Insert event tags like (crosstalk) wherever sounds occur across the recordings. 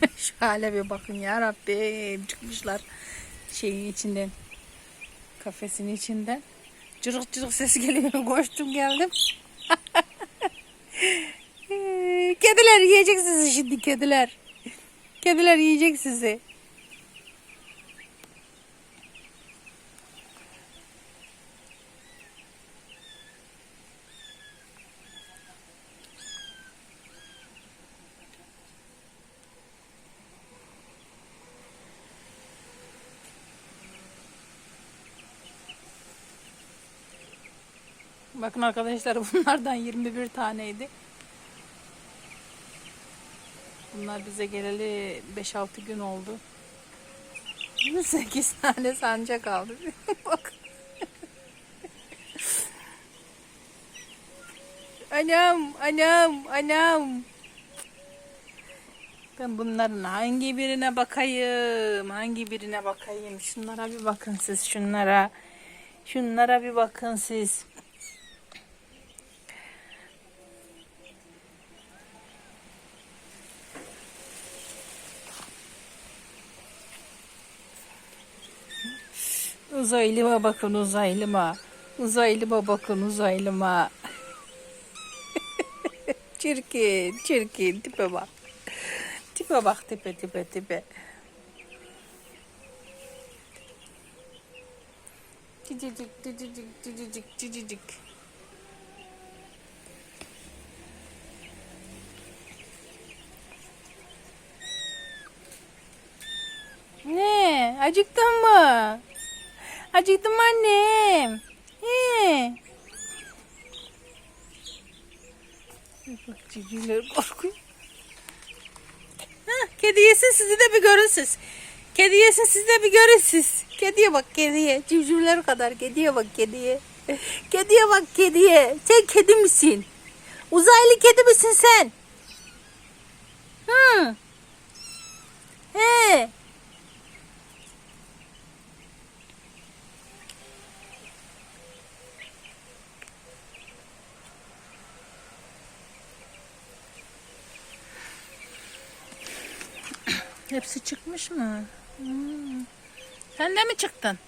(laughs) Şu hale bir bakın ya Rabbim çıkmışlar şeyin içinden kafesin içinden. Cırık cırık ses geliyor. (laughs) Koştum geldim. (laughs) kediler yiyecek sizi şimdi kediler. Kediler yiyecek sizi. Bakın arkadaşlar (laughs) bunlardan 21 taneydi. Bunlar bize geleli 5-6 gün oldu. 8 (laughs) tane sancak aldı. (laughs) Bak. anam, anam, anam. Ben bunların hangi birine bakayım? Hangi birine bakayım? Şunlara bir bakın siz şunlara. Şunlara bir bakın siz. Uzaylıma bakın uzaylıma. Uzaylıma bakın uzaylıma. (laughs) çirkin, çirkin. Tipe bak. Tipe bak tipe tipe tipe. Cicicik, cicicik, cicicik, cicicik. Ne? Acıktın mı? Acıktım annem. He. Bak civcivler korkuyor. Kedi yesin sizi de bir görün siz. Kedi yesin sizi de bir görün siz. Kediye bak kediye. Civcivler kadar kediye bak kediye. (laughs) Kediye bak kediye. Sen kedi misin? Uzaylı kedi misin sen? Hı. He. Hepsi çıkmış mı? Hmm. Sen de mi çıktın?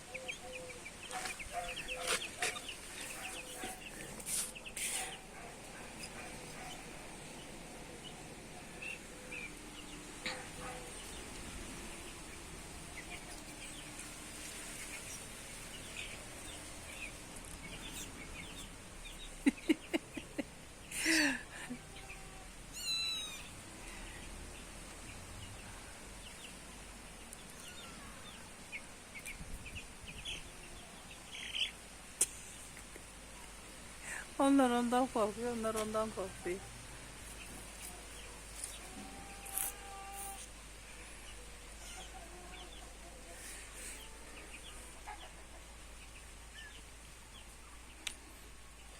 Onlar ondan korkuyor, onlar ondan korkuyor.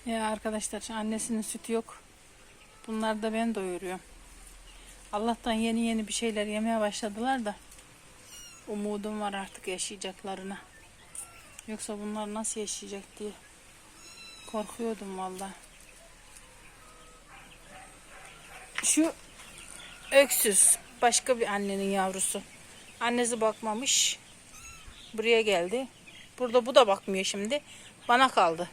Ya arkadaşlar annesinin sütü yok. Bunlar da ben doyuruyorum. Allah'tan yeni yeni bir şeyler yemeye başladılar da umudum var artık yaşayacaklarına. Yoksa bunlar nasıl yaşayacak diye korkuyordum valla. Şu öksüz başka bir annenin yavrusu. Annesi bakmamış. Buraya geldi. Burada bu da bakmıyor şimdi. Bana kaldı.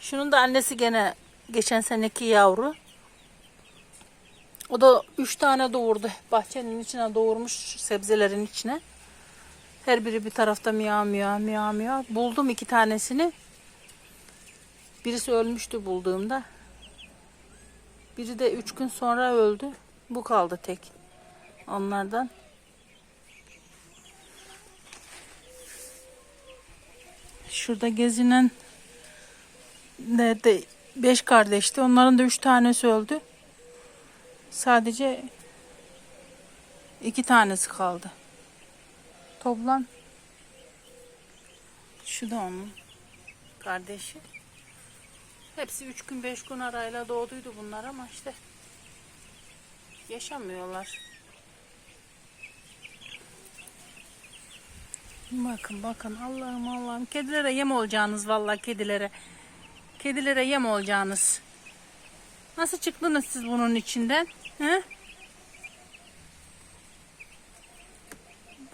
Şunun da annesi gene geçen seneki yavru. O da üç tane doğurdu. Bahçenin içine doğurmuş sebzelerin içine. Her biri bir tarafta miyav miyav miyav miyav. Buldum iki tanesini. Birisi ölmüştü bulduğumda. Biri de üç gün sonra öldü. Bu kaldı tek. Onlardan. Şurada gezinen nerede beş kardeşti. Onların da üç tanesi öldü. Sadece iki tanesi kaldı. Toplam şu da onun kardeşi. Hepsi üç gün beş gün arayla doğduydu bunlar ama işte yaşamıyorlar. Bakın bakın Allah'ım Allah'ım kedilere yem olacağınız vallahi kedilere. Kedilere yem olacağınız. Nasıl çıktınız siz bunun içinden? He?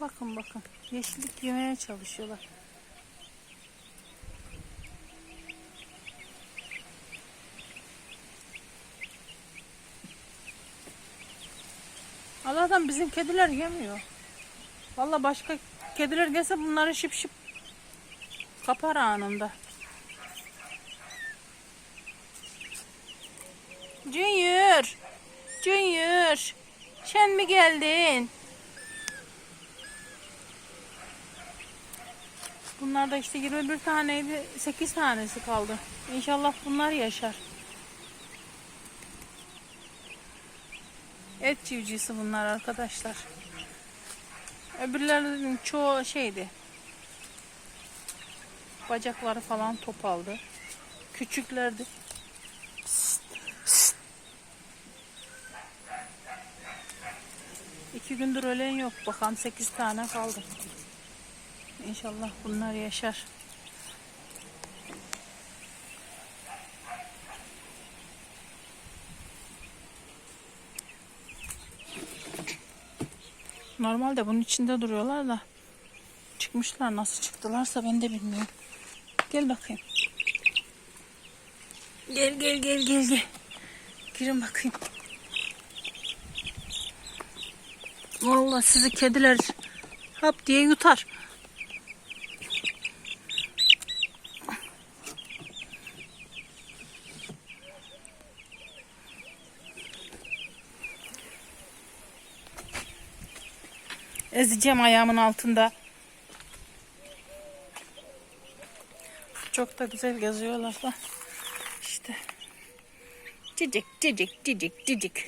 Bakın bakın. Yeşillik yemeye çalışıyorlar. Allah'tan bizim kediler yemiyor. Vallahi başka kediler gelse bunları şıp şıp kapar anında. Junior. Junior. Sen mi geldin? Bunlar da işte 21 taneydi. 8 tanesi kaldı. İnşallah bunlar yaşar. Et civcivsi bunlar arkadaşlar. Öbürlerinin çoğu şeydi. Bacakları falan topaldı. Küçüklerdi. İki gündür ölen yok. Bakalım 8 tane kaldı. İnşallah bunlar yaşar. Normalde bunun içinde duruyorlar da çıkmışlar nasıl çıktılarsa ben de bilmiyorum. Gel bakayım. Gel gel gel gel gel. Girin bakayım. Vallahi sizi kediler hap diye yutar. Ezeceğim ayağımın altında. Çok da güzel geziyorlar da. İşte. Cicik cicik cicik cicik.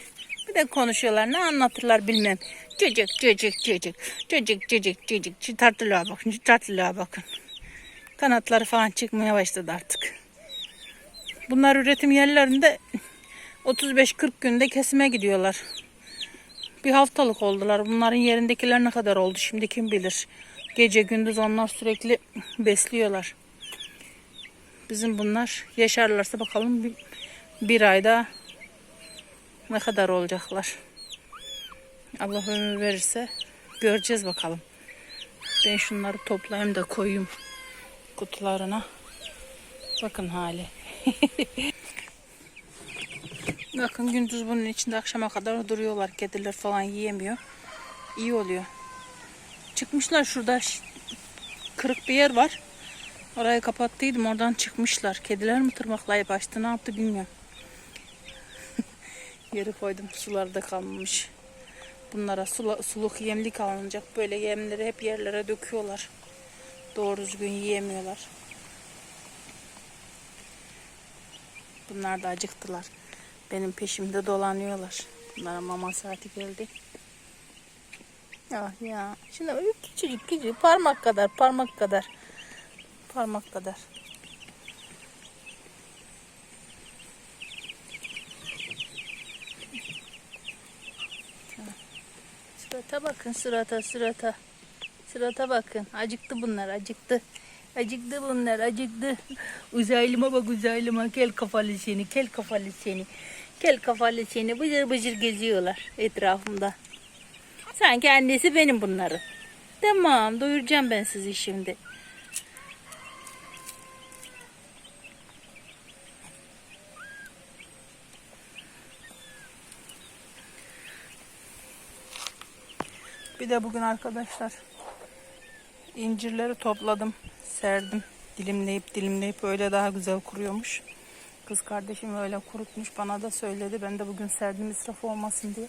Bir de konuşuyorlar. Ne anlatırlar bilmem. Cicik cicik cicik. Cicik cicik cicik. Şu Tatlılığa bakın. Şu bakın. Kanatları falan çıkmaya başladı artık. Bunlar üretim yerlerinde 35-40 günde kesime gidiyorlar. Bir haftalık oldular. Bunların yerindekiler ne kadar oldu şimdi kim bilir. Gece gündüz onlar sürekli besliyorlar. Bizim bunlar yaşarlarsa bakalım bir, bir ayda ne kadar olacaklar. Allah ömür verirse göreceğiz bakalım. Ben şunları toplayayım da koyayım kutularına. Bakın hali. (laughs) Bakın gündüz bunun içinde akşama kadar duruyorlar. Kediler falan yiyemiyor. İyi oluyor. Çıkmışlar şurada kırık bir yer var. Orayı kapattıydım. Oradan çıkmışlar. Kediler mi tırmaklayıp açtı ne yaptı bilmiyorum. (laughs) Yeri koydum. Sularda kalmamış. Bunlara sula, suluk yemlik alınacak. Böyle yemleri hep yerlere döküyorlar. Doğru düzgün yiyemiyorlar. Bunlar da acıktılar. Benim peşimde dolanıyorlar. Bunlara mama saati geldi. Ya ya. Şimdi öyle küçücük küçücük parmak kadar parmak kadar. Parmak kadar. Surata bakın surata surata. Surata bakın. Acıktı bunlar acıktı. Acıktı bunlar acıktı. Uzaylıma bak uzaylıma. Kel kafalı seni kel kafalı seni. Kel kafalı seni bıcır bıcır geziyorlar etrafımda. Sanki annesi benim bunların. Tamam doyuracağım ben sizi şimdi. Bir de bugün arkadaşlar incirleri topladım, serdim. Dilimleyip dilimleyip öyle daha güzel kuruyormuş. Kız kardeşim öyle kurutmuş bana da söyledi. Ben de bugün serdim israf olmasın diye.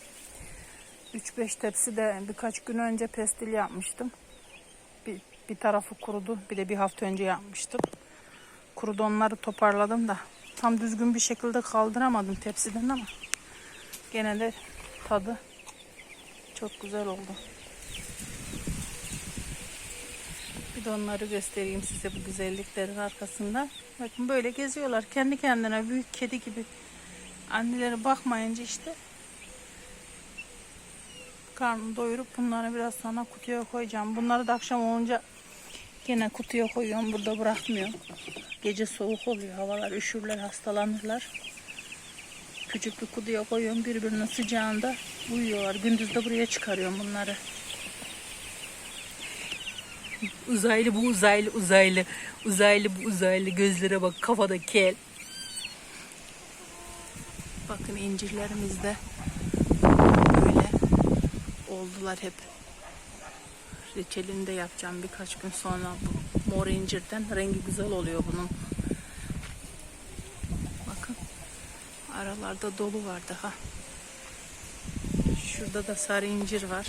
3-5 tepsi de birkaç gün önce pestil yapmıştım. Bir, bir tarafı kurudu. Bir de bir hafta önce yapmıştım. Kurudu onları toparladım da. Tam düzgün bir şekilde kaldıramadım tepsiden ama. Gene de tadı çok güzel oldu. De onları göstereyim size bu güzelliklerin arkasında. Bakın böyle geziyorlar. Kendi kendine büyük kedi gibi. Anneleri bakmayınca işte karnını doyurup bunları biraz sonra kutuya koyacağım. Bunları da akşam olunca gene kutuya koyuyorum. Burada bırakmıyorum. Gece soğuk oluyor. Havalar üşürler, hastalanırlar. küçük bir kutuya koyuyorum. Birbirinin sıcağında uyuyorlar. Gündüz de buraya çıkarıyorum bunları. Uzaylı bu uzaylı uzaylı. Uzaylı bu uzaylı. Gözlere bak kafada kel. Bakın incirlerimiz de böyle oldular hep. Reçelini de yapacağım birkaç gün sonra bu mor incirden. Rengi güzel oluyor bunun. Bakın aralarda dolu var daha. Şurada da sarı incir var.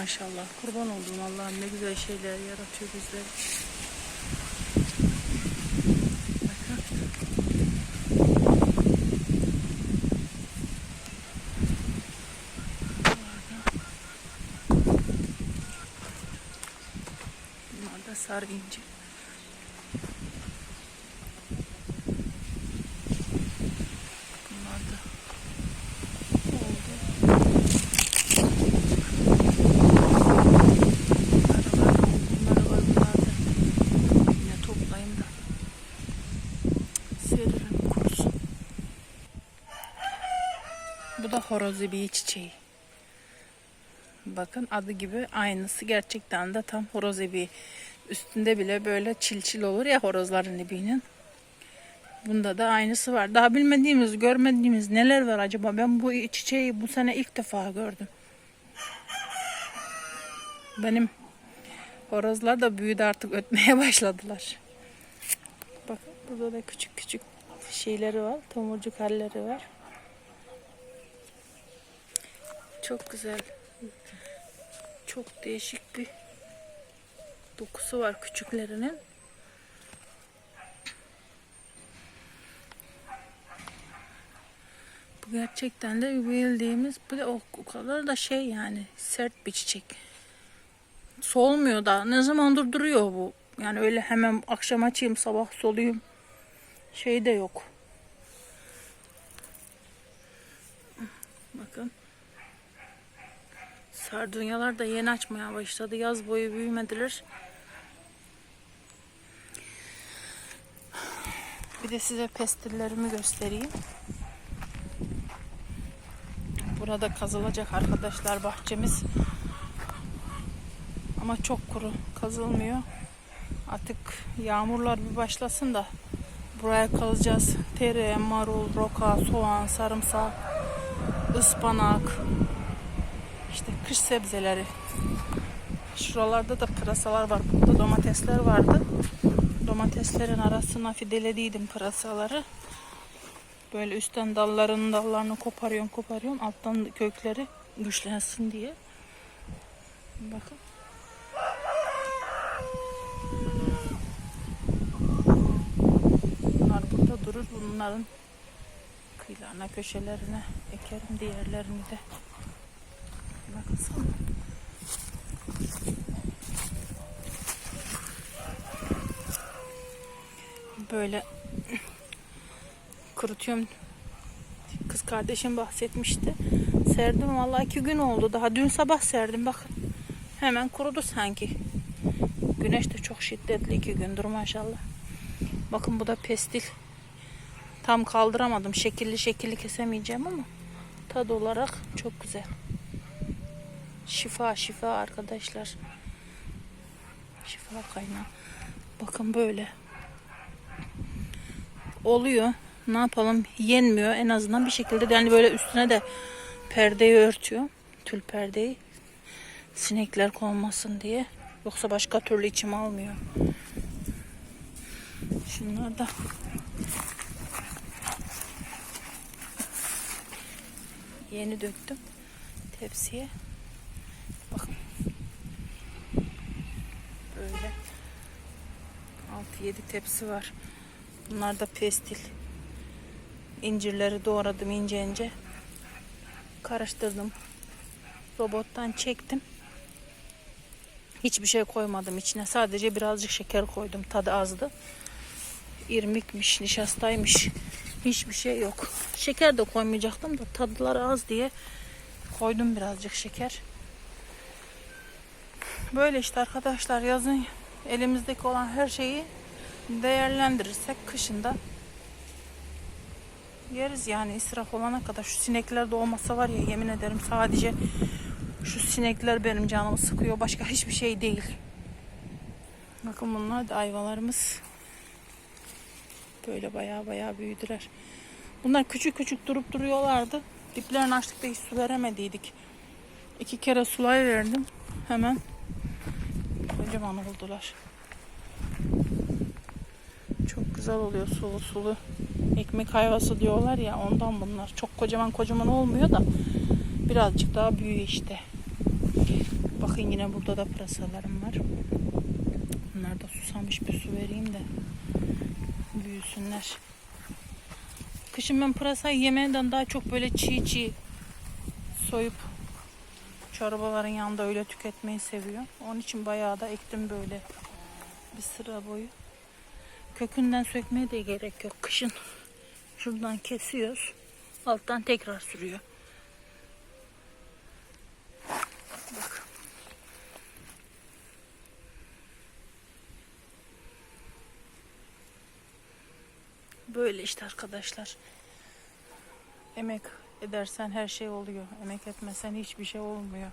Maşallah kurban oldum Allah'ım ne güzel şeyler yaratıyor bizler. Bakın. Bunlar da sarı incir. Bunlar da oldu. Bunları var, bunları var, bunlar da. Yine toplayayım da. Seririm kurusun. Bu da horoz ibiği çiçeği. Bakın adı gibi aynısı gerçekten de tam horoz ibiği. Üstünde bile böyle çil çil olur ya horozların ibiğinin. Bunda da aynısı var. Daha bilmediğimiz, görmediğimiz neler var acaba? Ben bu çiçeği bu sene ilk defa gördüm. Benim horozlar da büyüdü artık ötmeye (laughs) başladılar. Bakın burada da küçük küçük şeyleri var. Tomurcuk halleri var. Çok güzel. Çok değişik bir dokusu var küçüklerinin. Bu gerçekten de bildiğimiz da o, o kadar da şey yani sert bir çiçek. Solmuyor da ne zamandır duruyor bu. Yani öyle hemen akşam açayım sabah solayım. Şey de yok. Bakın. Sardunyalar da yeni açmaya başladı. Yaz boyu büyümediler. Bir de size pestillerimi göstereyim. Burada kazılacak arkadaşlar bahçemiz. Ama çok kuru kazılmıyor. Artık yağmurlar bir başlasın da buraya kazacağız. Tere, marul, roka, soğan, sarımsak, ıspanak, işte kış sebzeleri. Şuralarda da pırasalar var. Burada domatesler vardı. Domateslerin arasına fidelediydim pırasaları. Böyle üstten dallarının dallarını koparıyorum koparıyorum. Alttan kökleri güçlensin diye. Bakın. Bunlar burada durur. Bunların kıyılarına, köşelerine ekerim diğerlerini de. Böyle kurutuyorum. Kız kardeşim bahsetmişti. Serdim vallahi iki gün oldu. Daha dün sabah serdim bakın. Hemen kurudu sanki. Güneş de çok şiddetli iki gündür maşallah. Bakın bu da pestil. Tam kaldıramadım. Şekilli şekilli kesemeyeceğim ama tad olarak çok güzel. Şifa şifa arkadaşlar. Şifa kaynağı. Bakın böyle. Oluyor. Ne yapalım? Yenmiyor. En azından bir şekilde yani böyle üstüne de perdeyi örtüyor. Tül perdeyi. Sinekler konmasın diye. Yoksa başka türlü içim almıyor. Şunlar da yeni döktüm tepsiye. Bakın. Böyle 6-7 tepsi var. Bunlar da pestil. İncirleri doğradım ince ince. Karıştırdım. Robottan çektim. Hiçbir şey koymadım içine. Sadece birazcık şeker koydum. Tadı azdı. İrmikmiş, nişastaymış. Hiçbir şey yok. Şeker de koymayacaktım da tadıları az diye koydum birazcık şeker. Böyle işte arkadaşlar yazın elimizdeki olan her şeyi değerlendirirsek kışında yeriz yani israf olana kadar. Şu sinekler de olmasa var ya yemin ederim sadece şu sinekler benim canımı sıkıyor. Başka hiçbir şey değil. Bakın bunlar da ayvalarımız. Böyle baya baya büyüdüler. Bunlar küçük küçük durup duruyorlardı. Diplerini açtık da hiç su veremediydik. İki kere sulay verdim. Hemen kocaman oldular. Çok güzel oluyor sulu sulu. Ekmek hayvası diyorlar ya ondan bunlar. Çok kocaman kocaman olmuyor da birazcık daha büyüyor işte. Bakın yine burada da pırasalarım var. Bunlar da susamış bir su vereyim de büyüsünler. Kışın ben pırasayı yemenden daha çok böyle çiğ çiğ soyup çorbaların yanında öyle tüketmeyi seviyorum. Onun için bayağı da ektim böyle bir sıra boyu. Kökünden sökmeye de gerek yok. Kışın şuradan kesiyoruz. Alttan tekrar sürüyor. Böyle işte arkadaşlar. Emek edersen her şey oluyor. Emek etmesen hiçbir şey olmuyor.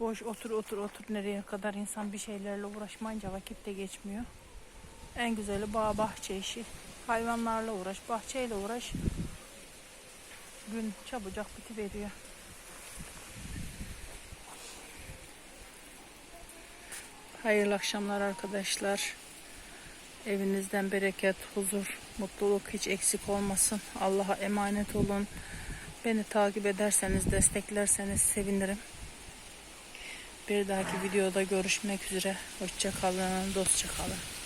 Boş otur otur otur nereye kadar insan bir şeylerle uğraşmayınca vakit de geçmiyor. En güzeli bağ bahçe işi. Hayvanlarla uğraş, bahçeyle uğraş. Gün çabucak bitiveriyor. Hayırlı akşamlar arkadaşlar. Evinizden bereket, huzur, mutluluk hiç eksik olmasın. Allah'a emanet olun. Beni takip ederseniz, desteklerseniz sevinirim. Bir dahaki videoda görüşmek üzere. Hoşça kalın, dostça kalın.